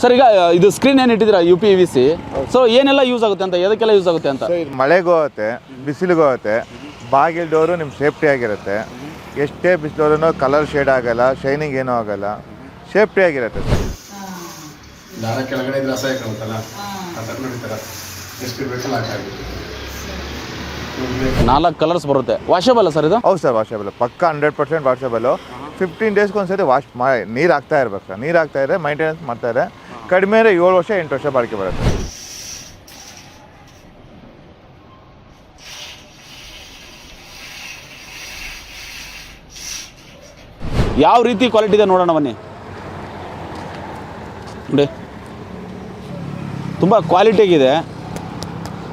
Sir ಈಗ ಇದು screen ಏನು ಇಟ್ಟಿದ್ದೀರಾ U P V C so ಏನೆಲ್ಲ ಯೂಸ್ ಆಗುತ್ತೆ ಅಂತ ಎದಕ್ಕೆಲ್ಲ ಯೂಸ್ ಆಗುತ್ತೆ ಅಂತ? ಮಳೆಗೂ ಹೋಗುತ್ತೆ ಬಿಸಿಲಿಗೂ ಆಗುತ್ತೆ ಬಾಗಿಲು ಡೋರು ನಿಮ್ಮ ಸೇಫ್ಟಿ ಆಗಿರುತ್ತೆ. ಎಷ್ಟೇ ಬಿಸಿಲೋದ್ರೂ ಕಲರ್ ಶೇಡ್ ಆಗಲ್ಲ ಶೈನಿಂಗ್ ಏನೂ ಆಗಲ್ಲ ಸೇಫ್ಟಿ ಆಗಿರುತ್ತೆ ಸರ್ ದಾರ ಕೆಳಗಡೆ ಇದ್ರೆ ಅಸಹ್ಯ ಕಾಣುತ್ತಲ್ಲ ಆ ಥರ ನೋಡ್ತಾರ ಎಷ್ಟು ಬೇಕಲ್ಲ ನಾಲ್ಕು ಕಲರ್ಸ್ ಬರುತ್ತೆ. ವಾಷಬಲ್ ಸರ್ ಇದು? ಹೌದು ಸರ್ ವಾಷೇಬಲ್ ಪಕ್ಕ ಹಂಡ್ರೆಡ್ ಪರ್ಸೆಂಟ್ ವಾಷಬಲ್ ಫಿಫ್ಟೀನ್ ಡೇಸ್ಗೆ ಒಂದ್ಸತಿ ವಾಶ್ ಮಾಡಿ ನೀರು ಹಾಕ್ತಾ ಇರ್ಬೇಕು ಸರ್ ನೀರು ಹಾಕ್ತಾ ಇದ್ರೆ ಮೈಂಟೆನೆನ್ಸ್ ಮಾಡ್ತಾರೆ ಕಡಿಮೆ ಅಂದರೆ ಏಳು ವರ್ಷ ಎಂಟು ವರ್ಷ ಬಾಳಿಕೆ ಬರುತ್ತೆ. ಯಾವ ರೀತಿ ಕ್ವಾಲಿಟಿ ಇದೆ ನೋಡೋಣ ಬನ್ನಿ. ನೋಡಿ. ತುಂಬ ಕ್ವಾಲಿಟಿಯಾಗಿದೆ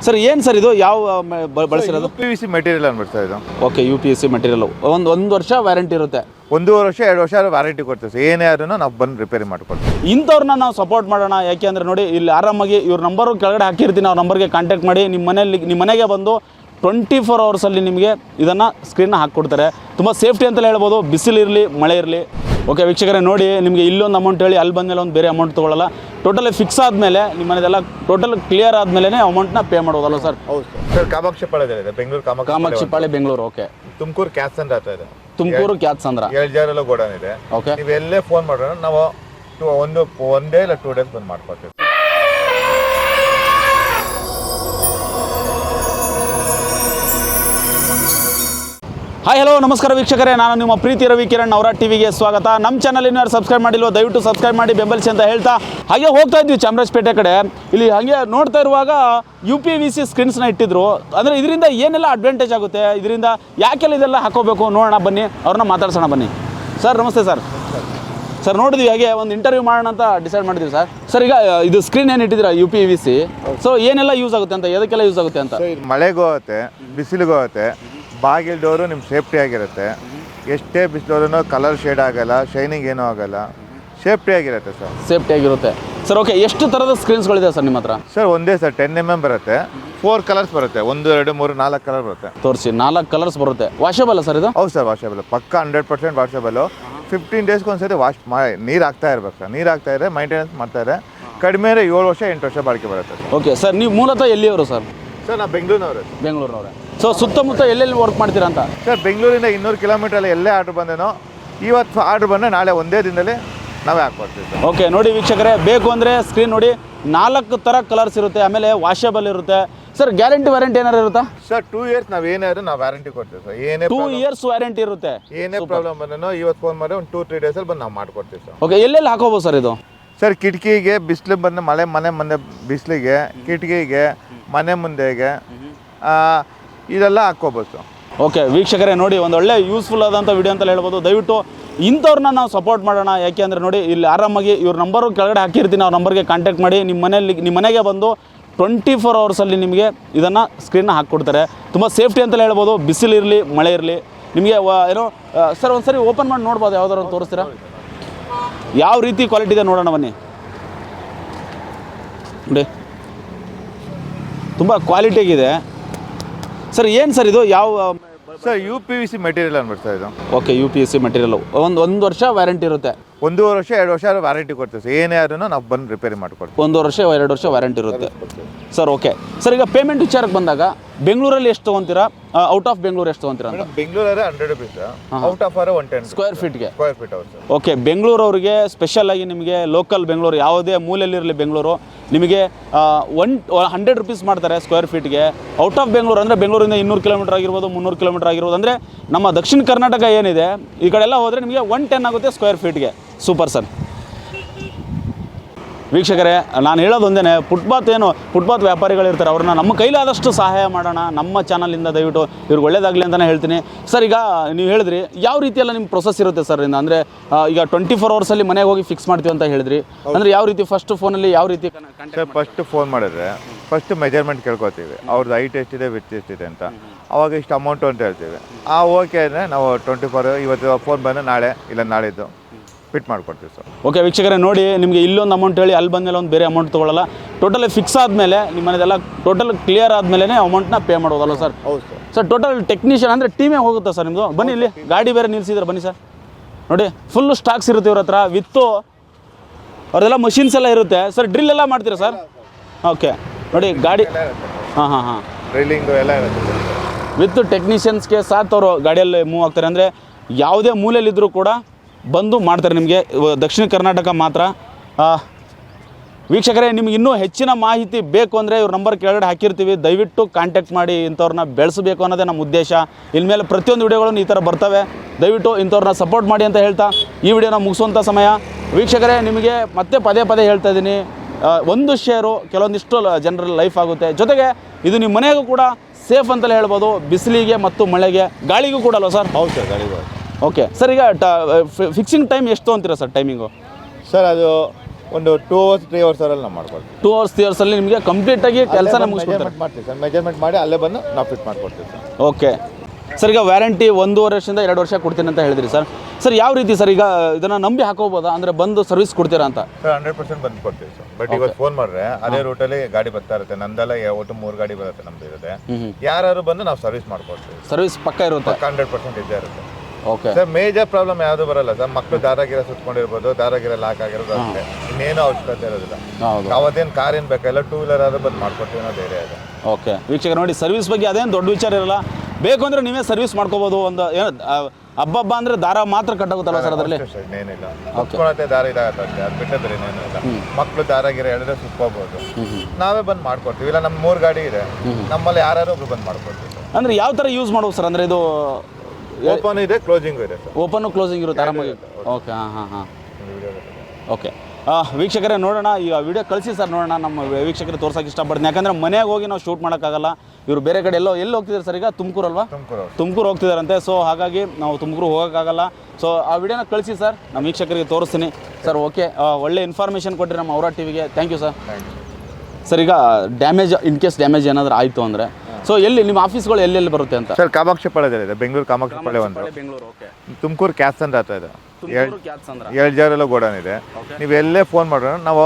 ಸರ್ ಏನು ಸರ್ ಇದು? ಯಾವ ಬಳಸಿರೋದು? ಪಿ ವಿ ಸಿ ಮೆಟೀರಿಯಲ್ ಅನ್ಬಿಡ್ತಾ ಇದು. Okay U P S C material ಒಂದು ಒಂದು ವರ್ಷ ವ್ಯಾರಂಟಿ ಇರುತ್ತೆ. ಒಂದೂವರೆ ವರ್ಷ ಎರಡು ವರ್ಷ ವ್ಯಾರಂಟಿ ಕೊಡ್ತೀವಿ ಸರ್. ಏನೇ ಆದ್ರೂ ನಾವು ಬಂದು ರಿಪೇರಿ ಮಾಡ್ಕೊಡ್ತೀವಿ. ಇಂಥವ್ರನ್ನ ನಾವು ಸಪೋರ್ಟ್ ಮಾಡೋಣ. ಯಾಕೆ ಅಂದರೆ ನೋಡಿ ಇಲ್ಲಿ ಆರಾಮಾಗಿ ಇವ್ರ ನಂಬರು ಕೆಳಗಡೆ ಹಾಕಿರ್ತೀನಿ. ಅವ್ರ ನಂಬರ್ಗೆ ಕಾಂಟ್ಯಾಕ್ಟ್ ಮಾಡಿ. ನಿಮ್ಮ ಮನೆಯಲ್ಲಿ ನಿಮ್ಮ ಮನೆಗೆ ಬಂದು ಟ್ವೆಂಟಿ ಫೋರ್ ಅವರ್ಸಲ್ಲಿ ನಿಮಗೆ ಇದನ್ನು ಸ್ಕ್ರೀನ್ನ ಹಾಕ್ಕೊಡ್ತಾರೆ. ತುಂಬ ಸೇಫ್ಟಿ ಅಂತಲೇ ಹೇಳ್ಬೋದು. ಬಿಸಿಲಿರಲಿ ಮಳೆ ಇರಲಿ. ಓಕೆ ವೀಕ್ಷಕರೇ ನೋಡಿ ನಿಮಗೆ ಇಲ್ಲೊಂದು ಅಮೌಂಟ್ ಹೇಳಿ ಅಲ್ಲಿ ಬಂದಮೇಲೆ ಒಂದು ಬೇರೆ ಅಮೌಂಟ್ ತೊಗೊಳ್ಳಲ್ಲ. ಟೋಟಲಿ ಫಿಕ್ಸ್ ಆದಮೇಲೆ ನಿಮ್ಮ ಮನೆದೆಲ್ಲ ಟೋಟಲ್ ಕ್ಲಿಯರ್ ಆದಮೇಲೆ ಅಮೌಂಟ್ನ ಪೇ ಮಾಡೋದಲ್ಲ ಸರ್? ಹೌದು ಸರ್. ಕಾಮಾಕ್ಷಿ ಪಾಳ್ಯದಲ್ಲಿದೆ ಬೆಂಗಳೂರು ಕಾಮಾಕ್ಷಿ ಕಾಮಾಕ್ಷಿ ಬೆಂಗಳೂರು. ಓಕೆ ತುಮಕೂರು ಕ್ಯಾಸ್ ಅಂತ ಹತ್ರ ಇದೆ. ತುಮಕೂರು ಕ್ಯಾತ್ಸಂದ್ರ ಎಲ್ ಜಾರಲ್ಲ ಗೋಡನ್ ಇದೆ. ಓಕೆ ನೀವು ಎಲ್ಲೇ ಫೋನ್ ಮಾಡೋಣ ನಾವು ಟು ಒಂದು ಒನ್ ಡೇ ಇಲ್ಲ ಟೂ ಡೇಸ್ ಬಂದು ಮಾಡ್ಕೊಡ್ತೀವಿ. ಹಾಯ್ ಹಲೋ ನಮಸ್ಕಾರ ವೀಕ್ಷಕರೇ. ನಾನು ನಿಮ್ಮ ಪ್ರೀತಿ ರವಿ ಕಿರಣ್, ಅವರ ಟಿವಿಗೆ ಸ್ವಾಗತ. ನಮ್ಮ ಚಾನಲ್ ಇನ್ನೂ ಸಬ್ಸ್ಕ್ರೈಬ್ ಮಾಡಿಲ್ವೋ, ದಯವಿಟ್ಟು ಸಬ್ಸ್ಕ್ರೈಬ್ ಮಾಡಿ, ಬೆಂಬಲಿಸಿ ಅಂತ ಹೇಳ್ತಾ ಹಾಗೆ ಹೋಗ್ತಾ ಇದ್ವಿ ಚಾಮರಾಜಪೇಟೆ ಕಡೆ. ಇಲ್ಲಿ ಹಾಗೆ ನೋಡ್ತಾ ಇರುವಾಗ ಯು ಪಿ ವಿ ಸಿ ಸ್ಕ್ರೀನ್ಸ್ನ ಇಟ್ಟಿದ್ರು. ಅಂದರೆ ಇದರಿಂದ ಏನೆಲ್ಲ ಅಡ್ವಾಂಟೇಜ್ ಆಗುತ್ತೆ? ಇದರಿಂದ ಯಾಕೆಲ್ಲ ಇದೆಲ್ಲ ಹಾಕೋಬೇಕು? ನೋಡೋಣ, ಬನ್ನಿ. ಅವ್ರನ್ನ ಮಾತಾಡ್ಸೋಣ, ಬನ್ನಿ. ಸರ್ ನಮಸ್ತೆ ಸರ್ ಸರ್ ನೋಡಿದ್ವಿ ಹಾಗೆ ಒಂದು ಇಂಟರ್ವ್ಯೂ ಮಾಡೋಣ ಅಂತ ಡಿಸೈಡ್ ಮಾಡಿದ್ವಿ ಸರ್ ಸರ್ ಈಗ ಇದು ಸ್ಕ್ರೀನ್ ಏನು ಇಟ್ಟಿದ್ದೀರಾ U P V C so ಏನೆಲ್ಲ ಯೂಸ್ ಆಗುತ್ತೆ ಅಂತ, ಎದಕ್ಕೆಲ್ಲ ಯೂಸ್ ಆಗುತ್ತೆ ಅಂತ? ಮಳೆಗೂ ಹೋಗುತ್ತೆ ಬಿಸಿಲಿಗೂ ಹೋಗುತ್ತೆ ಬಾಗಿಲು ಡೋರು ನಿಮ್ಮ ಸೇಫ್ಟಿ ಆಗಿರುತ್ತೆ. ಎಷ್ಟೇ ಬಿಸಿಲೋದ್ರೂ ಕಲರ್ ಶೇಡ್ ಆಗಲ್ಲ ಶೈನಿಂಗ್ ಏನೂ ಆಗಲ್ಲ ಸೇಫ್ಟಿ ಆಗಿರುತ್ತೆ ಸರ್. ಸೇಫ್ಟಿ ಆಗಿರುತ್ತೆ. ಸರ್ ಓಕೆ ಎಷ್ಟು ಥರದ ಸ್ಕ್ರೀನ್ಸ್ಗಳಿದೆ ಸರ್ ನಿಮ್ಮ ಹತ್ರ ಸರ್ ಒಂದೇ ಸರ್ ಟೆನ್ ಎಂ ಎಂ ಬರುತ್ತೆ. ಫೋರ್ ಕಲರ್ಸ್ ಬರುತ್ತೆ. ಒಂದು ಎರಡು ಮೂರು ನಾಲ್ಕು ಕಲರ್ ಬರುತ್ತೆ. ತೋರಿಸಿ ನಾಲ್ಕು ಕಲರ್ಸ್ ಬರುತ್ತೆ. ವಾಷಬಲ್ ಸರ್ ಇದು? ಹೌದು ಸರ್ ವಾಷೇಬಲ್ ಪಕ್ಕ ಹಂಡ್ರೆಡ್ ಪರ್ಸೆಂಟ್ ವಾಷೇಬಲ್ಲು ಫಿಫ್ಟೀನ್ ಡೇಸ್ಗೆ ಒಂದ್ಸತಿ ವಾಶ್ ಮಾ ನೀರು ಹಾಕ್ತಾ ಇರ್ಬೇಕು ಸರ್. ನೀರು ಹಾಕ್ತಾ ಇದ್ರೆ ಮೈಂಟೆನೆನ್ಸ್ ಮಾಡ್ತಾರೆ ಕಡಿಮೆ ಅಂದರೆ ಏಳು ವರ್ಷ ಎಂಟು ವರ್ಷ ಬಾಳಿಕೆ ಬರುತ್ತೆ ಓಕೆ ಸರ್ ನೀವು ಮೂಲತಃ ಎಲ್ಲಿಯವರು ಸರ್? ಸರ್ ನಾ ಬೆಂಗಳೂರಿನವರು. ಬೆಂಗಳೂರಿನವ್ರೆ. ಸೊ ಸುತ್ತಮುತ್ತ ಎಲ್ಲೆಲ್ಲಿ ವರ್ಕ್ ಮಾಡ್ತೀರಾ ಅಂತ? ಸರ್ ಬೆಂಗಳೂರಿಂದ ಇನ್ನೂರು ಕಿಲೋಮೀಟ್ರಲ್ಲಿ ಎಲ್ಲೇ ಆರ್ಡ್ರ್ ಬಂದೇನೋ ಇವತ್ತು ಆರ್ಡ್ರ್ ಬಂದರೆ ನಾಳೆ ಒಂದೇ ದಿನದಲ್ಲಿ ನಾವೇ ಹಾಕ್ಕೊಡ್ತೀವಿ ಸರ್ ಓಕೆ ನೋಡಿ ವೀಕ್ಷಕರೇ ಬೇಕು ಅಂದರೆ ಸ್ಕ್ರೀನ್ ನೋಡಿ ನಾಲ್ಕು ಥರ ಕಲರ್ಸ್ ಇರುತ್ತೆ ಆಮೇಲೆ ವಾಷೇಬಲ್ ಇರುತ್ತೆ. ಸರ್ ಗ್ಯಾರಂಟಿ ವಾರಂಟಿ ಏನಾರು ಇರುತ್ತಾ? ಸರ್ ಟೂ ಇಯರ್ಸ್ ನಾವು ಏನಾದ್ರು ನಾವು ವ್ಯಾರಂಟಿ ಕೊಡ್ತೀವಿ ಸರ್ ಏನೇ ಟೂ ಇಯರ್ಸ್ ವ್ಯಾರಂಟಿ ಇರುತ್ತೆ. ಏನೇ ಪ್ರಾಬ್ಲಮ್ ಬಂದೇನೋ ಇವತ್ತು ಫೋನ್ ಮಾಡಿ ಒಂದು ಟೂ ತ್ರೀ ಡೇಸಲ್ಲಿ ಬಂದು ನಾವು ಮಾಡ್ಕೊಡ್ತೀವಿ ಸರ್ ಓಕೆ ಎಲ್ಲೆಲ್ಲಿ ಹಾಕೋಬೋದು ಸರ್ ಇದು? ಸರ್ ಕಿಟಕಿಗೆ ಬಿಸಿಲು ಬಂದ ಮಳೆ ಮನೆ ಮುಂದೆ ಬಿಸಿಲಿಗೆ ಕಿಟಕಿಗೆ ಮನೆ ಮುಂದೆಗೆ ಇದೆಲ್ಲ ಹಾಕ್ಕೋಬೋದು ಓಕೆ, ವೀಕ್ಷಕರೇ, ನೋಡಿ ಒಂದು ಒಳ್ಳೆ ಯೂಸ್ಫುಲ್ ಆದಂಥ ವಿಡಿಯೋ ಅಂತ ಹೇಳ್ಬೋದು. ದಯವಿಟ್ಟು ಇಂಥವ್ರನ್ನ ನಾವು ಸಪೋರ್ಟ್ ಮಾಡೋಣ. ಯಾಕೆ ಅಂದರೆ ನೋಡಿ, ಇಲ್ಲಿ ಆರಾಮಾಗಿ ಇವ್ರ ನಂಬರು ಕೆಳಗಡೆ ಹಾಕಿರ್ತೀನಿ. ಅವ್ರ ನಂಬರ್ಗೆ ಕಾಂಟ್ಯಾಕ್ಟ್ ಮಾಡಿ. ನಿಮ್ಮ ಮನೆಯಲ್ಲಿ ನಿಮ್ಮ ಮನೆಗೆ ಬಂದು ಟ್ವೆಂಟಿ ಫೋರ್ ಅವರ್ಸಲ್ಲಿ ನಿಮಗೆ ಇದನ್ನು ಸ್ಕ್ರೀನ್ನ ಹಾಕ್ಕೊಡ್ತಾರೆ. ತುಂಬ ಸೇಫ್ಟಿ ಅಂತಲೇ ಹೇಳ್ಬೋದು. ಬಿಸಿಲಿರಲಿ ಮಳೆ ಇರಲಿ. ನಿಮಗೆ ಏನೋ ಸರ್ ಒಂದು ಸರಿ ಓಪನ್ ಮಾಡಿ ನೋಡ್ಬೋದು. ಯಾವ್ದಾರು ಒಂದು ತೋರಿಸ್ತೀರಾ? ಯಾವ ರೀತಿ ಕ್ವಾಲಿಟಿ ಇದೆ ನೋಡೋಣ ಬನ್ನಿ. ನೋಡಿ. ತುಂಬ ಕ್ವಾಲಿಟಿಯಾಗಿದೆ ಸರ್ ಏನು ಸರ್ ಇದು? ಯಾವ sir U P V C material ಅನ್ಬಿಡ್ತಾ ಇದು. Okay U P S C material ಒಂದು ಒಂದು ವರ್ಷ ವ್ಯಾರಂಟಿ ಇರುತ್ತೆ. ಒಂದೂವರೆ ವರ್ಷ ಎರಡು ವರ್ಷ ವ್ಯಾರಂಟಿ ಕೊಡ್ತೀವಿ ಸರ್. ಏನೇ ಆದ್ರೂ ನಾವು ಬಂದು ರಿಪೇರಿ ಮಾಡ್ಕೊಡ್ತೀವಿ. ಒಂದು ವರ್ಷ ಎರಡು ವರ್ಷ ವ್ಯಾರಂಟಿ ಇರುತ್ತೆ. Sir okay. ಸರ್ ಈಗ ಪೇಮೆಂಟ್ ವಿಚಾರಕ್ಕೆ ಬಂದಾಗ ಬೆಂಗಳೂರಲ್ಲಿ ಎಷ್ಟು ತೊಗೊಂತೀರಾ? ಔಟ್ ಆಫ್ ಬೆಂಗಳೂರು ಎಷ್ಟು ತೊಗೊಂತೀರಾ ಅಂತ? ಬೆಂಗಳೂರಲ್ಲಿ ಬೆಂಗಳೂರೇ hundred rupees out of or one ten square ಫೀಟ್ಗೆ square feet okay sir. Okay ಬೆಂಗಳೂರವ್ರಿಗೆ special ಆಗಿ ನಿಮಗೆ ಲೋಕಲ್ ಬೆಂಗಳೂರು ಯಾವುದೇ ಮೂಲೆಯಲ್ಲಿರಲಿ ಬೆಂಗಳೂರು ನಿಮಗೆ ಒನ್ ಹಂಡ್ರೆಡ್ ರುಪೀಸ್ ಮಾಡ್ತಾರೆ ಸ್ಕ್ವೇರ್ ಫೀಟ್ಗೆ ಔಟ್ ಆಫ್ ಬೆಂಗಳೂರು ಅಂದರೆ ಬೆಂಗಳೂರಿಂದ ಇನ್ನೂರು ಕಿಲೋಮೀಟರ್ ಆಗಿರ್ಬೋದು, ಮುನ್ನೂರು ಕಿಲೋಮೀಟರ್ ಆಗಿರ್ಬೋದು. ಅಂದರೆ ನಮ್ಮ ದಕ್ಷಿಣ ಕರ್ನಾಟಕ ಏನಿದೆ, ಈ ಕಡೆ ಎಲ್ಲ ಹೋದರೆ ನಿಮಗೆ ಒನ್ ಟೆನ್ ಆಗುತ್ತೆ ಸ್ಕ್ವೇರ್ ಫೀಟ್ಗೆ ಸೂಪರ್ ಸರ್ ವೀಕ್ಷಕರೇ ನಾನು ಹೇಳೋದೊಂದೇ ಫುಟ್ಪಾತ್ ಏನು ಫುಟ್ಪಾತ್ ವ್ಯಾಪಾರಿಗಳಿರ್ತಾರೆ ಅವ್ರನ್ನ ನಮ್ಮ ಕೈಲಾದಷ್ಟು ಸಹಾಯ ಮಾಡೋಣ ನಮ್ಮ ಚಾನಲಿಂದ ದಯವಿಟ್ಟು ಇವ್ರಿಗೆ ಒಳ್ಳೇದಾಗಲಿ ಅಂತಲೇ ಹೇಳ್ತೀನಿ. ಸರ್ ಈಗ ನೀವು ಹೇಳಿದ್ರಿ ಯಾವ ರೀತಿಯೆಲ್ಲ ನಿಮ್ಮ ಪ್ರೊಸೆಸ್ ಇರುತ್ತೆ ಸರ್ ಇಂದ? ಅಂದರೆ ಈಗ ಟ್ವೆಂಟಿ ಫೋರ್ ಅವರ್ಸಲ್ಲಿ ಮನೆಗೆ ಹೋಗಿ ಫಿಕ್ಸ್ ಮಾಡ್ತೀವಿ ಅಂತ ಹೇಳಿದ್ರಿ. ಅಂದರೆ ಯಾವ ರೀತಿ ಫಸ್ಟ್ ಫೋನಲ್ಲಿ ಯಾವ ರೀತಿ ಫಸ್ಟ್ ಫೋನ್ ಮಾಡಿದ್ರೆ ಫಸ್ಟ್ ಮೆಜರ್ಮೆಂಟ್ ಕೇಳ್ಕೊತೀವಿ. ಅವ್ರದ್ದು ಹೈಟ್ ಎಷ್ಟಿದೆ ವಿತ್ ಎಷ್ಟಿದೆ ಅಂತ. ಅವಾಗ ಇಷ್ಟು ಅಮೌಂಟು ಅಂತ ಹೇಳ್ತೀವಿ. ಆ ಓಕೆ ಅಂದರೆ ನಾವು ಟ್ವೆಂಟಿ ಫೋರ್ ಇವತ್ತು ಫೋನ್ ಬಂದರೆ ನಾಳೆ ಇಲ್ಲ ನಾಳಿದ್ದು. ಫಿಟ್ ಮಾಡಿಕೊಡ್ತೀವಿ ಸರ್. ಓಕೆ ವೀಕ್ಷಕರೇ ನೋಡಿ ನಿಮಗೆ ಇಲ್ಲೊಂದು ಅಮೌಂಟ್ ಹೇಳಿ ಅಲ್ಲಿ ಬಂದಮೇಲೆ ಒಂದು ಬೇರೆ ಅಮೌಂಟ್ ತೊಗೊಳ್ಳಲ್ಲ ಟೋಟಲಿ ಫಿಕ್ಸ್ ಆದಮೇಲೆ ನಿಮ್ಮ ಮನೆದೆಲ್ಲ ಟೋಟಲ್ ಕ್ಲಿಯರ್ ಆದಮೇಲೆ ಅಮೌಂಟ್ನ ಪೇ ಮಾಡೋದಲ್ಲ ಸರ್? ಹೌದು ಸರ್. ಸರ್ ಟೋಟಲ್ ಟೆಕ್ನಿಷಿಯನ್ ಅಂದರೆ ಟೀಮೇ ಹೋಗುತ್ತಾ ಸರ್ ನಿಮ್ಮದು ಬನ್ನಿ ಇಲ್ಲಿ ಗಾಡಿ ಬೇರೆ ನಿಲ್ಲಿಸಿದ್ರೆ ಬನ್ನಿ ಸರ್. ನೋಡಿ ಫುಲ್ ಸ್ಟಾಕ್ಸ್ ಇರುತ್ತೆ ಇವ್ರ ಹತ್ರ ವಿತ್ತು ಅವ್ರದೆಲ್ಲ ಮಷಿನ್ಸ್ ಎಲ್ಲ ಇರುತ್ತೆ. ಸರ್ ಡ್ರಿಲ್ ಎಲ್ಲ ಮಾಡ್ತೀರಾ ಸರ್? ಓಕೆ ನೋಡಿ ಗಾಡಿ ಹಾಂ ಹಾಂ ಹಾಂ. ಡ್ರಿಲ್ಲಿಂಗು ಎಲ್ಲ ಇರುತ್ತೆ ವಿತ್ ಟೆಕ್ನಿಷಿಯನ್ಸ್ಗೆ ಸಾಥ್ ಅವರು ಗಾಡಿಯಲ್ಲಿ ಮೂವ್ ಆಗ್ತಾರೆ. ಅಂದರೆ ಯಾವುದೇ ಮೂಲೆಯಲ್ಲಿದ್ದರೂ ಕೂಡ ಬಂದು ಮಾಡ್ತಾರೆ ನಿಮಗೆ. ದಕ್ಷಿಣ ಕರ್ನಾಟಕ ಮಾತ್ರ. ವೀಕ್ಷಕರೇ, ನಿಮ್ಗೆ ಇನ್ನೂ ಹೆಚ್ಚಿನ ಮಾಹಿತಿ ಬೇಕು ಅಂದರೆ ಇವ್ರ ನಂಬರ್ ಕೆಳಗಡೆ ಹಾಕಿರ್ತೀವಿ. ದಯವಿಟ್ಟು ಕಾಂಟ್ಯಾಕ್ಟ್ ಮಾಡಿ, ಇಂಥವ್ರನ್ನ ಬೆಳೆಸಬೇಕು ಅನ್ನೋದೇ ನಮ್ಮ ಉದ್ದೇಶ. ಇನ್ಮೇಲೆ ಪ್ರತಿಯೊಂದು ವಿಡಿಯೋಗಳನ್ನು ಈ ಥರ ಬರ್ತವೆ. ದಯವಿಟ್ಟು ಇಂಥವ್ರನ್ನ ಸಪೋರ್ಟ್ ಮಾಡಿ ಅಂತ ಹೇಳ್ತಾ ಈ ವಿಡಿಯೋನ ಮುಗಿಸುವಂಥ ಸಮಯ. ವೀಕ್ಷಕರೇ, ನಿಮಗೆ ಮತ್ತೆ ಪದೇ ಪದೇ ಹೇಳ್ತಾ ಇದ್ದೀನಿ. ಒಂದು ಶೇರು ಕೆಲವೊಂದಿಷ್ಟು ಜನರ ಲೈಫ್ ಆಗುತ್ತೆ. ಜೊತೆಗೆ ಇದು ನಿಮ್ಮ ಮನೆಗೂ ಕೂಡ ಸೇಫ್ ಅಂತಲೇ ಹೇಳ್ಬೋದು. ಬಿಸಿಲಿಗೆ ಮತ್ತು ಮಳೆಗೆ ಗಾಳಿಗೂ ಕೂಡ ಅಲ್ವ ಸರ್? ಹೌದು ಸರ್ ಗಾಡಿ ಓಕೆ. ಸರ್ ಈಗ ಫಿಕ್ಸಿಂಗ್ ಟೈಮ್ ಎಷ್ಟು ಅಂತೀರಾ ಸರ್ ಟೈಮಿಂಗು ಸರ್ ಅದು ಒಂದು ಟೂ ಅವರ್ಸ್ ತ್ರೀ ಅವರ್ಸ್ ಅವರಲ್ಲಿ ನಾವು ಮಾಡ್ಕೊಡ್ತೀವಿ ಟೂ ಅವರ್ಸ್ ತ್ರೀ ಅವರ್ಸಲ್ಲಿ ನಿಮಗೆ ಕಂಪ್ಲೀಟಾಗಿ ಕೆಲಸನ ಮುಗಿಸ್ಕೊಡ್ತಾರೆ. ಮಾಡ್ತೀವಿ ಸರ್ ಮೆಜರ್ಮೆಂಟ್ ಮಾಡಿ ಅಲ್ಲೇ ಬಂದು ನಾವು ಫಿಟ್ ಮಾಡ್ಕೊಡ್ತೀವಿ ಸರ್. ಓಕೆ. ಸರ್ ಈಗ ವ್ಯಾರಂಟಿ ಒಂದೂವರೆ ವರ್ಷದಿಂದ ಎರಡು ವರ್ಷ ಕೊಡ್ತೀನಿ ಅಂತ ಹೇಳಿದ್ರಿ ಸರ್. ಸರ್ ಯಾವ ರೀತಿ ಸರ್ ಈಗ ಇದನ್ನು ನಂಬಿ ಹಾಕೋಬೋದಾ? ಅಂದರೆ ಬಂದು ಸರ್ವಿಸ್ ಕೊಡ್ತೀರಾ ಅಂತ? ಸರ್ ಹಂಡ್ರೆಡ್ ಪರ್ಸೆಂಟ್ ಬಂದು ಕೊಡ್ತೀವಿ ಸರ್. ಬಟ್ ಇವಾಗ ಫೋನ್ ಮಾಡ್ರೆ ಅದೇ ರೂಟಲ್ಲಿ ಗಾಡಿ ಬರ್ತಾ ಇರುತ್ತೆ. ನಂದೆಲ್ಲ ಒಟ್ಟು ಮೂರು ಗಾಡಿ ಬರುತ್ತೆ ನಮ್ದು ಇರುತ್ತೆ. ಯಾರು ಬಂದು ನಾವು ಸರ್ವಿಸ್ ಮಾಡ್ಕೊಡ್ತೀವಿ ಸರ್ವಿಸ್ ಪಕ್ಕ ಇರುತ್ತೆ. ಹಂಡ್ರೆಡ್ ಪರ್ಸೆಂಟ್ ಇದ್ದೇ ಇರುತ್ತೆ. ಓಕೆ ಸರ್ ಮೇಜರ್ ಪ್ರಾಬ್ಲಮ್ ಯಾವುದು ಬರಲ್ಲ. ಸರ್ ಮಕ್ಕಳು ದಾರಾಗಿರ ಸುತ್ಕೊಂಡಿರ್ಬೋದು ದಾರಾಗಿರ ಲಾಕ್ ಆಗಿರೋದು ಅಷ್ಟೇ. ಇನ್ನೇನು ಅವಶ್ಯಕತೆ ಇರೋದಿಲ್ಲ. ಹೌದು. ಅವತ್ತೇನು ಕಾರ್ ಏನು ಬೇಕಲ್ಲ ಟೂ ವೀಲರ್ ಆದ್ರೆ ಬಂದು ಮಾಡ್ಕೊಡ್ತೀವಿ ಅನ್ನೋ ಧೈರ್ಯ ಇದೆ. ಓಕೆ ವೀಕ್ಷಕ ನೋಡಿ ಸರ್ವಿಸ್ ಬಗ್ಗೆ ಅದೇನು ದೊಡ್ಡ ವಿಚಾರ ಇರಲ್ಲ. ಬೇಕು ಅಂದ್ರೆ ನೀವೇ ಸರ್ವಿಸ್ ಮಾಡ್ಕೋಬೋದು ಒಂದು ಏನು ಹಬ್ಬ ಹಬ್ಬ ಅಂದರೆ ದಾರ ಮಾತ್ರ ಕಟ್ಟಾಗುತ್ತಲ್ಲ ಸರ್ ಅದರಲ್ಲಿ? ಏನಿಲ್ಲ ಸುತ್ಕೊಳತ್ತೆ ದಾರ ಇದಾಗತ್ತೆ ಅಷ್ಟೇ. ಅದು ಬಿಟ್ಟರೆ ಬೇರೆ ಇನ್ನೇನು ಇಲ್ಲ ಮಕ್ಕಳು ದಾರಾಗಿರ ಹೇಳಿದ್ರೆ ಸುತ್ಕೋಬೋದು. ನಾವೇ ಬಂದು ಮಾಡ್ಕೊಡ್ತೀವಿ. ಇಲ್ಲ ನಮ್ಮ ಮೂರು ಗಾಡಿ ಇದೆ. ನಮ್ಮಲ್ಲಿ ಯಾರು ಒಬ್ರು ಬಂದು ಮಾಡ್ಕೊಡ್ತೀವಿ. ಅಂದ್ರೆ ಯಾವ ಥರ ಯೂಸ್ ಮಾಡ್ಬೋದು ಸರ್ ಅಂದ್ರೆ ಇದು ಓಪನ್ ಇದೆ ಕ್ಲೋಸಿಂಗ್ ಇದೆ ಸರ್. ಓಪನ್ನು ಕ್ಲೋಸಿಂಗ್ ಇರುತ್ತೆ ಆರಾಮಾಗಿ. ಓಕೆ ಹಾಂ ಹಾಂ ಹಾಂ. ಓಕೆ. ವೀಕ್ಷಕರೇ ನೋಡೋಣ ಈ ವಿಡಿಯೋ ಕಳಿಸಿ ಸರ್ ನೋಡೋಣ ನಮ್ಮ ವೀಕ್ಷಕರಿಗೆ ತೋರ್ಸೋಕೆ ಇಷ್ಟಪಡ್ತೀನಿ. ಯಾಕಂದರೆ ಮನೆಗೆ ಹೋಗಿ ನಾವು ಶೂಟ್ ಮಾಡೋಕ್ಕಾಗಲ್ಲ. ಇವರು ಬೇರೆ ಕಡೆ ಎಲ್ಲೋ ಎಲ್ಲಿ ಹೋಗ್ತಿದ್ದಾರೆ ಸರ್ ಈಗ? ತುಮಕೂರು ಅಲ್ವಾ? ತುಮಕೂರು ಹೋಗ್ತಿದ್ದಾರಂತೆ ಹೋಗ್ತಿದಾರಂತೆ. ಸೊ ಹಾಗಾಗಿ ನಾವು ತುಮಕೂರು ಹೋಗೋಕ್ಕಾಗಲ್ಲ. ಸೊ ಆ ವಿಡಿಯೋನ ಕಳಿಸಿ ಸರ್. ನಮ್ಮ ವೀಕ್ಷಕರಿಗೆ ತೋರಿಸ್ತೀನಿ. Sir okay. ಒಳ್ಳೆ ಇನ್ಫಾರ್ಮೇಷನ್ ಕೊಟ್ಟರೆ ನಮ್ಮ ಅವರ ಟಿ ವಿಗೆ ಥ್ಯಾಂಕ್ ಯು ಸರ್ ಸರ್ ಈಗ ಡ್ಯಾಮೇಜ್ ಇನ್ ಕೇಸ್ ಡ್ಯಾಮೇಜ್ ಏನಾದರೂ ಆಯಿತು ಅಂದರೆ ಸೊ ಎಲ್ಲಿ ನಿಮ್ಮ ಆಫೀಸ್ಗಳು ಎಲ್ಲೆಲ್ಲಿ ಬರುತ್ತೆ ಅಂತ? ಸರ್ ಕಾಮಾಕ್ಷಿ ಪಾಳ್ಯದಲ್ಲಿದೆ ಬೆಂಗಳೂರು ಕಾಮಾಕ್ಷಿ ಪಾಳ್ಯ ಒಂದು. ಬೆಂಗಳೂರು ಓಕೆ. ತುಮಕೂರು ಕ್ಯಾಸ್ ಅಂತ ಹತ್ರ ಇದೆ. ತುಮಕೂರು ಜಾರ ಎಲ್ಲ ಏಳು ಜಾರೆಲ್ಲ ಗೋಡನ್ ಇದೆ. ನೀವು ಎಲ್ಲೇ ಫೋನ್ ಮಾಡೋಣ ನಾವು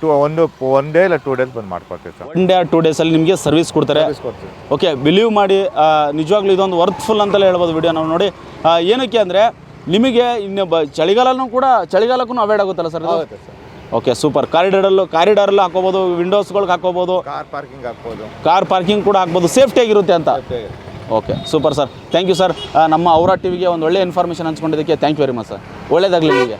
ಟು ಒಂದು ಒನ್ ಡೇ ಇಲ್ಲ ಟೂ ಡೇಸ್ ಬಂದು ಮಾಡ್ಕೊಡ್ತೀವಿ ಸರ್. ಒನ್ ಡೇ ಟೂ ಡೇಸಲ್ಲಿ ನಿಮಗೆ ಸರ್ವಿಸ್ ಕೊಡ್ತಾರೆ. ಓಕೆ ಬಿಲೀವ್ ಮಾಡಿ ಆ, ನಿಜವಾಗ್ಲೂ ಇದೊಂದು ವರ್ತ್ಫುಲ್ ಅಂತಲೇ ಹೇಳ್ಬೋದು ವಿಡಿಯೋ ನಾವು ನೋಡಿ. ಆ, ಏನಕ್ಕೆ ಅಂದರೆ ನಿಮಗೆ ಇನ್ನೊಬ್ಬ ಚಳಿಗಾಲನೂ ಕೂಡ ಚಳಿಗಾಲಕ್ಕೂ ಅವಾಯ್ಡ್ ಆಗುತ್ತಲ್ಲ ಸರ್ ಆಗುತ್ತೆ ಸರ್. Okay super. ಕಾರಿಡಾರಲ್ಲೂ ಕಾರಿಡಾರಲ್ಲೂ ಹಾಕೋಬೋದು ವಿಂಡೋಸ್ಗಳಿಗೆ ಹಾಕೋಬಹುದು ಕಾರ್ ಪಾರ್ಕಿಂಗ್ ಹಾಕ್ಬೋದು. ಕಾರ್ ಪಾರ್ಕಿಂಗ್ ಕೂಡ ಹಾಕ್ಬೋದು. ಸೇಫ್ಟಿಯಾಗಿರುತ್ತೆ ಅಂತ? Okay super sir. Thank you sir. ನಮ್ಮ ಔರಾ ಟಿವಿಗೆ ಒಂದು ಒಳ್ಳೆ information ಹಂಚ್ಕೊಂಡಿದ್ದಕ್ಕೆ thank you very much sir. ಒಳ್ಳೇದಾಗಲಿ ನಿಮಗೆ.